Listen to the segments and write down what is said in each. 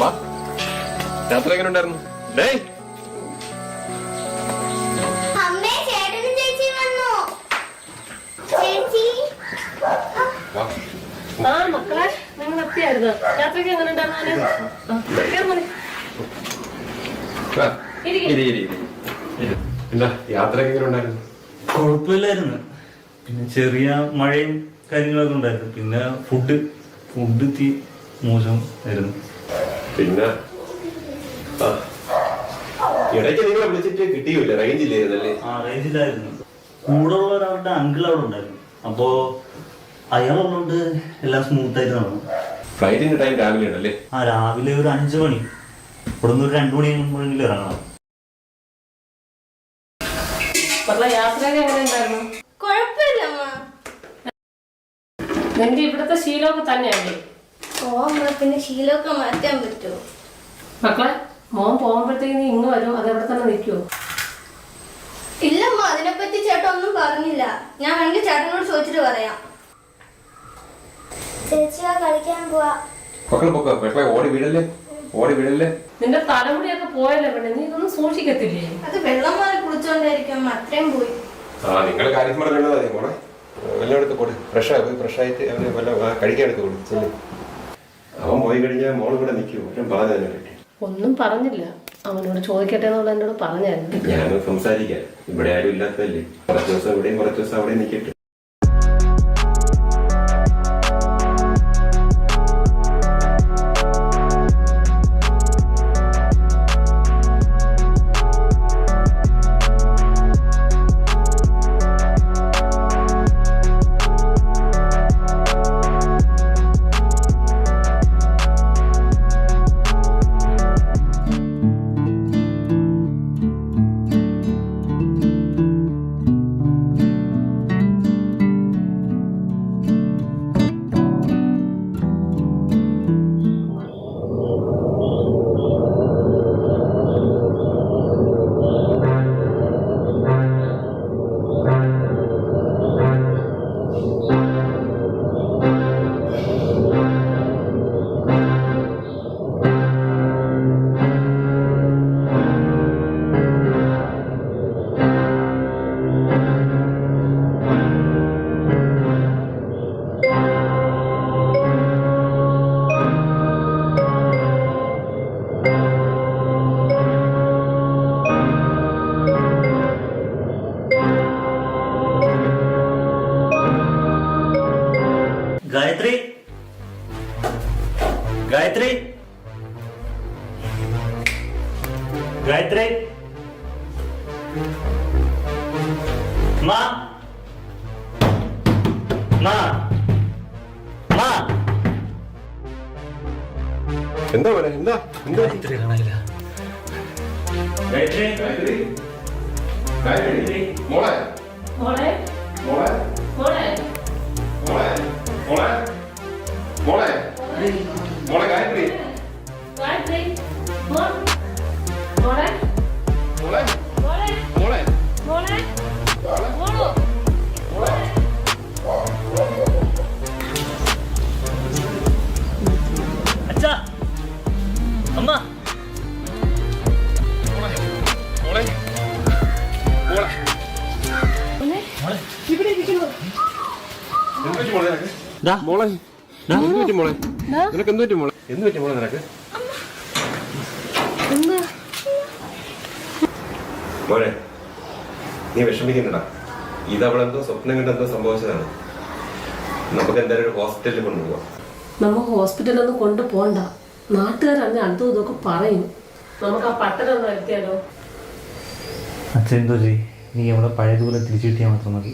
വാ. രാത്രി എങ്ങനെ ഉണ്ടായിരുന്നു? ഡേ ആ എങ്ങനെ ഉണ്ടായിരുന്നു പിന്നെ ചെറിയ മഴയും കാര്യങ്ങളൊക്കെ ഉണ്ടായിരുന്നു. പിന്നെ ഫുഡ് ഫുഡ് തീ മോശം ആയിരുന്നു. പിന്നെ? ആ. ഇടയ്ക്ക് നിങ്ങളെ വിളിച്ചിട്ട് കിട്ടിയില്ല റേഞ്ച് ഇല്ലായിരുന്നല്ലേ? ആ റേഞ്ചിലായിരുന്നു കൂടെ ഉള്ള ഒരാളുടെ അങ്കിൾ അവിടെ ഉണ്ടായിരുന്നു. അപ്പോ അയാളുള്ളതുകൊണ്ട് എല്ലാം സ്മൂത്ത് ആയിട്ട് നടന്നു. ഫ്ലൈറ്റിന്റെ ടൈം രാവിലെ ഉണ്ടല്ലേ ആ രാവിലെ ഒരു അഞ്ചു മണി. ഇവിടെ നിന്ന് ഒരു രണ്ടു മണി മുമ്പെങ്കിലും ഇറങ്ങണം. യാത്രയൊക്കെ എങ്ങനെ ഉണ്ടായിരുന്നു. കുഴപ്പമില്ല അമ്മ നിന്റെ ഇവിടുത്തെ ശീലമൊക്കെ തന്നെയല്ലേ? പിന്നെ ശീലമൊക്കെ മാറ്റാൻ പറ്റുമോ? മക്കളെ മോൻ പോകുമ്പോഴത്തേക്ക് നീ ഇങ്ങ് വരും അത് എവിടെ തന്നെ നിൽക്കുമോ ഇല്ലമ്മ അതിനെപ്പറ്റി ചേട്ടൻ ഒന്നും പറഞ്ഞില്ല. ഞാൻ വേണമെങ്കിൽ ചേട്ടനോട് ചോദിച്ചിട്ട് പറയാം. ചേച്ചിയാ കളിക്കാൻ പോവാ. മക്കളെ പൊക്ക മക്കളെ ഓടി വീടല്ലേ? ഓടി വീടല്ലേ? നിന്റെ തലമുടിയൊക്കെ പോയല്ലേ പെണ്ണെ? നീ ഇതൊന്നും സൂക്ഷിക്കത്തില്ലേ? അത് വെള്ളം മാറി കുളിച്ചോണ്ടായിരിക്കും അത്രയും പോയി. ആ നിങ്ങൾ കാര്യം പറഞ്ഞാൽ മതി മോളെ. വല്ലതും എടുത്ത് കൊടു. ഫ്രഷായി പോയി ഫ്രഷായിട്ട് അവന് വല്ല കഴിക്കാൻ എടുത്ത് കൊടു. ചെല്ലു. അവൻ പോയി കഴിഞ്ഞാൽ മോൾ ഇവിടെ നിൽക്കുമോ ഞാൻ പറഞ്ഞു പറ്റി? ഒന്നും പറഞ്ഞില്ല. അവനോട് ചോദിക്കട്ടെ എന്നുള്ള എന്നോട് പറഞ്ഞായിരുന്നു. ഞാനും സംസാരിക്കാം. ഇവിടെ ആരും ഇല്ലാത്തതല്ലേ? കുറച്ച് ദിവസം ഇവിടെയും കുറച്ച് ദിവസം അവിടെ നിൽക്കട്ടെ. മാ മാ മാ എന്താ പോലെ എന്താ? എന്താ? ഗായത്രി കാണാനില്ല ഗായത്രി ഗായത്രി ഗായത്രി മോളെ. മോളെ. മോളെ. മോളെ. മോളെ. മോളെ. മോളെ. മോളെ ഗായത്രി. ഗായത്രി. മോളെ മോളെ. മോളെ. മോളെ? നിനക്ക്. മോളെ? ദാ. എന്ത് പറ്റി മോളെ? നിനക്ക് എന്ത് പറ്റി മോളെ? എന്ത് പറ്റി മോളെ നിനക്ക്? മോനെ നീ വിഷമിക്കണ്ടടാ ഇത് അവളെന്തോ സ്വപ്നം കണ്ട് എന്തോ സംഭവിച്ചതാണ്. നമുക്ക് എന്തായാലും ഹോസ്പിറ്റലിൽ കൊണ്ടുപോകാം നമുക്ക് ഹോസ്പിറ്റലൊന്നും കൊണ്ടുപോകണ്ട. നാട്ടുകാരന്നെ അതും ഇതൊക്കെ പറയും. നമുക്ക് ആ പട്ടണം ഒന്ന് അച്ഛൻ എന്തോ ചെയ് നീ അവളെ പഴയതുപോലെ തിരിച്ചു കിട്ടിയാൽ മാത്രം മതി.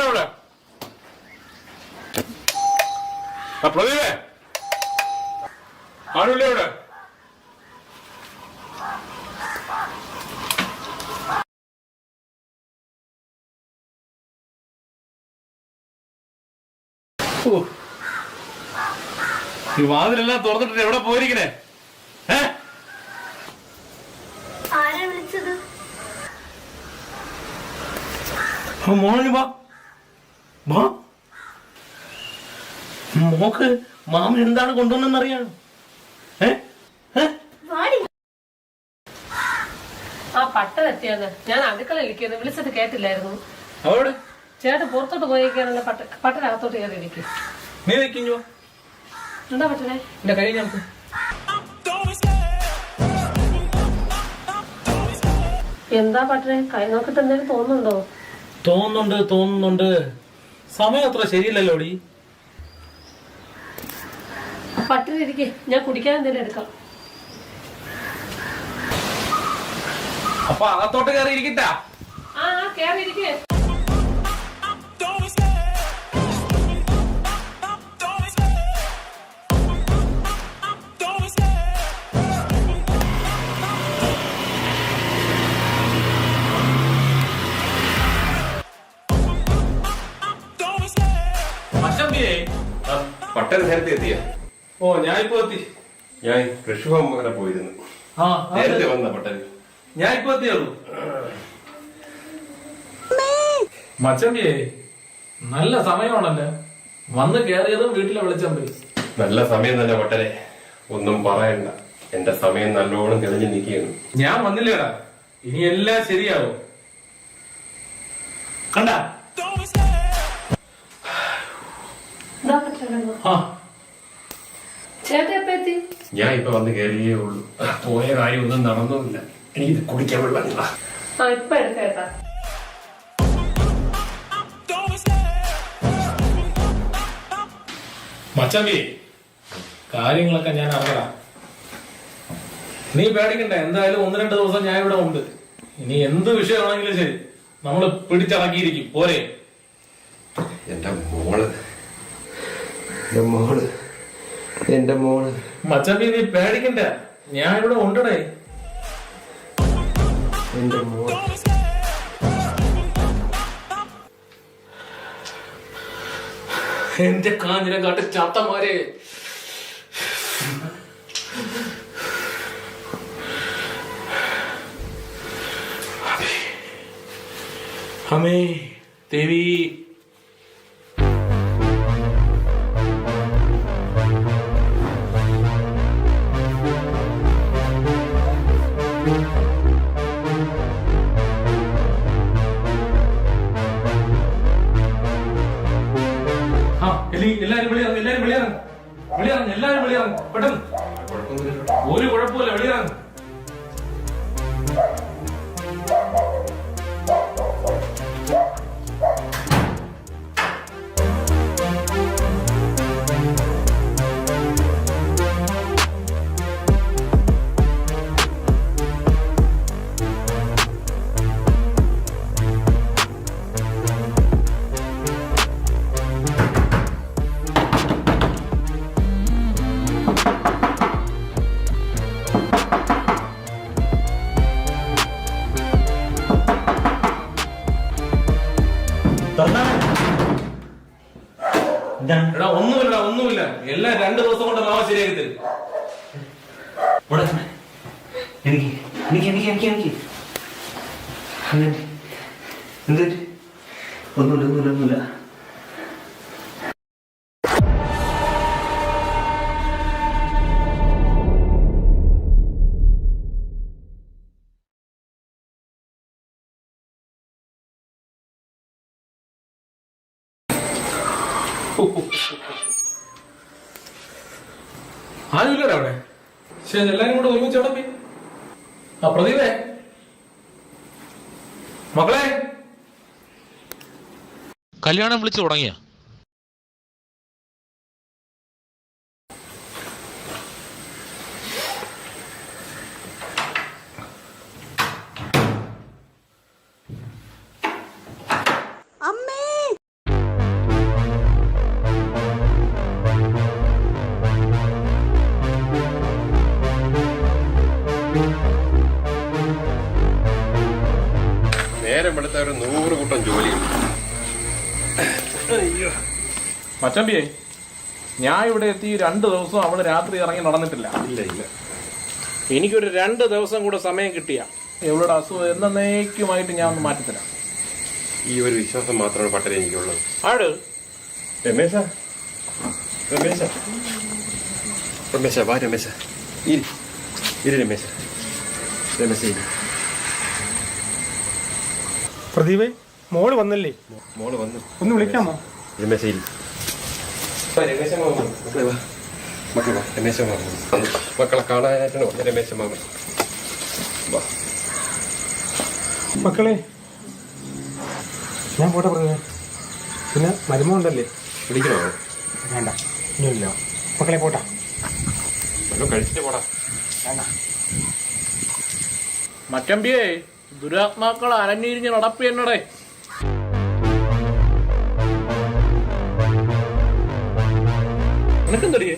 ven ahora. അപ്രദീപേ ആരുമില്ലേ ഇവിടെ ഈ വാതിലെല്ലാം തുറന്നിട്ട് എവിടെ പോയിരിക്കണേ? ഏ? മോളിന് വാ. വാ മോക്ക് മാമൻ എന്താണ് കൊണ്ടുവന്നെന്ന് അറിയാം ഏ? ആ പട്ട എത്തിയാണ് ഞാൻ അടുക്കളയിൽ ഇരിക്കുന്നു. വിളിച്ചത് കേട്ടില്ലായിരുന്നു. അവളെവിടെ ചേട്ടൻ പുറത്തോട്ട് പോയേക്കാണല്ലോ പട്ട പട്ടനകത്തോട്ട് കയറി ഇരിക്കും. നീ നിൽക്കുഞ്ഞോ എന്താ പട്ടനെ? എന്റെ കൈ ഞങ്ങൾക്ക് എന്താ പട്ടനെ? കൈ നോക്കിട്ട് എന്തെങ്കിലും തോന്നുന്നുണ്ടോ? തോന്നുന്നുണ്ട് തോന്നുന്നുണ്ട്. സമയം അത്ര ശരിയല്ലല്ലോ ഡി പട്ടിനിരിക്കെ ഞാൻ കുടിക്കാൻ എന്തെങ്കിലും എടുക്കാം. അപ്പൊ അകത്തോട്ട് കയറി ഇരിക്കട്ടാ ആ ആ പട്ടണ നേരത്തെ എത്തിയ? ഓ ഞാൻ ഇപ്പൊ എത്തി. ഞാൻ കൃഷിഭവൻ വരെ പോയിരുന്നു. ആ നേരത്തെ വന്ന പട്ടൻ ഞാൻ ഇപ്പൊ എത്തിയുള്ളൂ മച്ചമ്പിയേ നല്ല സമയമാണല്ലേ. വന്ന് കേറിയതും വീട്ടിലെ വിളിച്ചമ്പി നല്ല സമയം തന്നെ പട്ടനെ ഒന്നും പറയണ്ട. എന്റെ സമയം നല്ലോണം തെളിഞ്ഞു നിൽക്കുകയാണ്. ഞാൻ വന്നില്ലേടാ. ഇനി എല്ലാം ശരിയാവും. കണ്ട? ചേട്ടൻ എപ്പ എത്തി? ഞാൻ ഇപ്പൊ വന്ന് കയറിയേ ഉള്ളൂ. പോയ കാര്യം ഒന്നും നടന്നുമില്ല. എനിക്ക് കുടിക്കാൻ വെള്ളം ഇല്ല. ആ ഇപ്പൊ എടുക്കേട്ടാ മച്ചമ്പി കാര്യങ്ങളൊക്കെ ഞാൻ അറിയാം നീ പേടിക്കണ്ട എന്തായാലും ഒന്ന് രണ്ട് ദിവസം ഞാൻ ഇവിടെ ഉണ്ട്. ഇനി എന്ത് വിഷയമാണെങ്കിലും ശരി. നമ്മൾ പിടിച്ചടക്കിയിരിക്കും. പോരെ. എന്റെ മോൾ എന്റെ മോൾ എന്റെ മോൾ. മച്ചമ്പി നീ പേടിക്കണ്ട. ഞാൻ ഇവിടെ ഉണ്ടടേ? എന്റെ മോൾ. എന്റെ കാഞ്ഞിനെ കാട്ട് ചാത്തമാരെ. അമ്മേ ദേവി. എല്ലാരും വെളിയിറങ്ങും എല്ലാരും വെളിയിറങ്ങും വെളിയിറങ്ങും എല്ലാരും വെളിയിറങ്ങും പെട്ടെന്ന്. എന്ത്? ഒന്നുമില്ല ഒന്നുമില്ല ഒന്നുമില്ല. ആരുമില്ലടാ അവിടെ? ശരി എല്ലാരും കൂടെ ഒരുമിച്ച് അവിടെ പോയി ആ പ്രദീപേ. മകളെ കല്യാണം വിളിച്ചു തുടങ്ങിയ? thank you നേരം വെളുത്ത ഒരു നൂറ് കൂട്ടം ജോലിയുണ്ട് മച്ചമ്പിയെ ഞാൻ ഇവിടെ എത്തി രണ്ട് ദിവസം അവൾ രാത്രി ഇറങ്ങി നടന്നിട്ടില്ല. ഇല്ല ഇല്ല. എനിക്കൊരു രണ്ട് ദിവസം കൂടെ സമയം കിട്ടിയ. ഇവളുടെ അസുഖം എന്നേക്കുമായിട്ട് ഞാൻ ഒന്ന് മാറ്റത്തില്ല ഈ ഒരു വിശ്വാസം മാത്രമാണ് പട്ടരെ എനിക്കുള്ളത്. ആട്. രമേശ രമേശ. രമേശ വാ രമേശ. ഇരി. ഇരി രമേശ. രമേശ ഇരി. പ്രദീപേ മോൾ വന്നല്ലേ? മോൾ വന്നു. ഒന്ന് വിളിക്കാമോ? രമേശേരി. മക്കളെ രമേശ മക്കളെ കാണാനായിട്ടാണ് വന്നത്. രമേശ മാമ. മക്കളെ ഞാൻ പോട്ടെ പറഞ്ഞു പിന്നെ മരുമ ഉണ്ടല്ലേ വിളിക്കണോ? വേണ്ട ഇനിയില്ല. മക്കളെ പോട്ടാ. കഴിച്ചിട്ട് പോടാ. വേണ്ട. മച്ചമ്പിയെ ദുരാത്മാക്കൾ അരഞ്ഞിരിഞ്ഞ് നടപ്പ് എന്നടേ. നിനക്കെന്തടിയേ?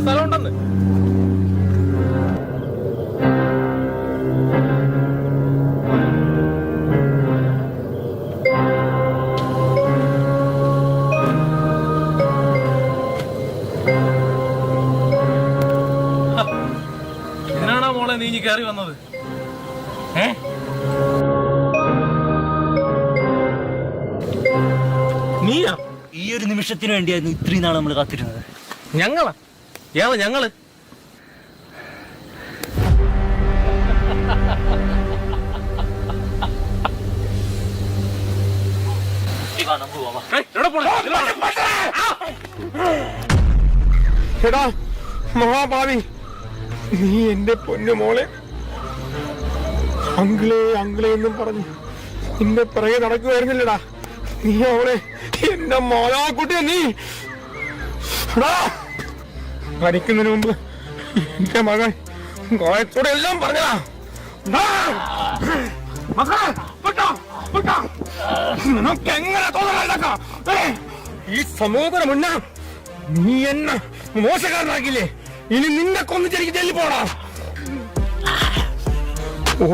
ഇവിടെ സ്ഥലമുണ്ടെന്ന്. എന്നാണോ മോളെ നീ ഇനി കയറി വന്നത്? ഏ? നീയാ? ഈ ഒരു നിമിഷത്തിന് വേണ്ടിയായിരുന്നു ഇത്രയും നാൾ നമ്മൾ കാത്തിരുന്നത്. ഞങ്ങളാ? ഏതാ ഞങ്ങൾ? എടാ മഹാഭാവി നീ എന്റെ പൊന്നു മോളെ. അങ്കിളേ അങ്കിളേ എന്നും പറഞ്ഞു നിന്റെ പിറകെ നടക്കുമായിരുന്നില്ലടാ നീ അവളെ എന്റെ മാതാക്കുട്ടിയെ നീ. എടാ, മരിക്കുന്നതിന് മുമ്പ് എന്റെ മകൻ കോയത്തോടെ എല്ലാം പറഞ്ഞതാ. നീ എന്നെ മോശക്കാരനാക്കില്ലേ ഇനി നിന്നെ കൊന്നിച്ചെനിക്ക് ജയിലിൽ പോടാ.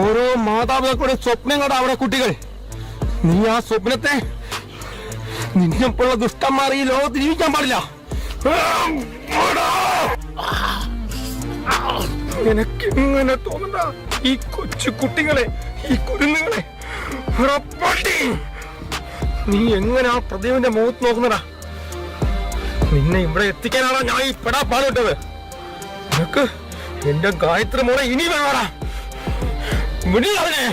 ഓരോ മാതാപിതാക്കളുടെ സ്വപ്നങ്ങളുടെ അവിടെ കുട്ടികൾ. നീ ആ സ്വപ്നത്തെ നിന്നെപ്പോലുള്ള ദുഷ്ടന്മാർ ഈ ലോകത്ത് ജീവിക്കാൻ പാടില്ല. ഇങ്ങനെ തോന്നണ്ട ഈ കൊച്ചു കുട്ടികളെ ഈ കുരുന്നുകളെ നീ എങ്ങനെ ആ പ്രദീപിന്റെ മുഖത്ത് നോക്കുന്നടാ? നിന്നെ ഇവിടെ എത്തിക്കാനാണോ ഞാൻ ഈ പെടാ പാടിട്ടത് നിനക്ക് എന്റെ ഗായത്രി മോളെ ഇനി വേണോടാ? മുടി അവനെ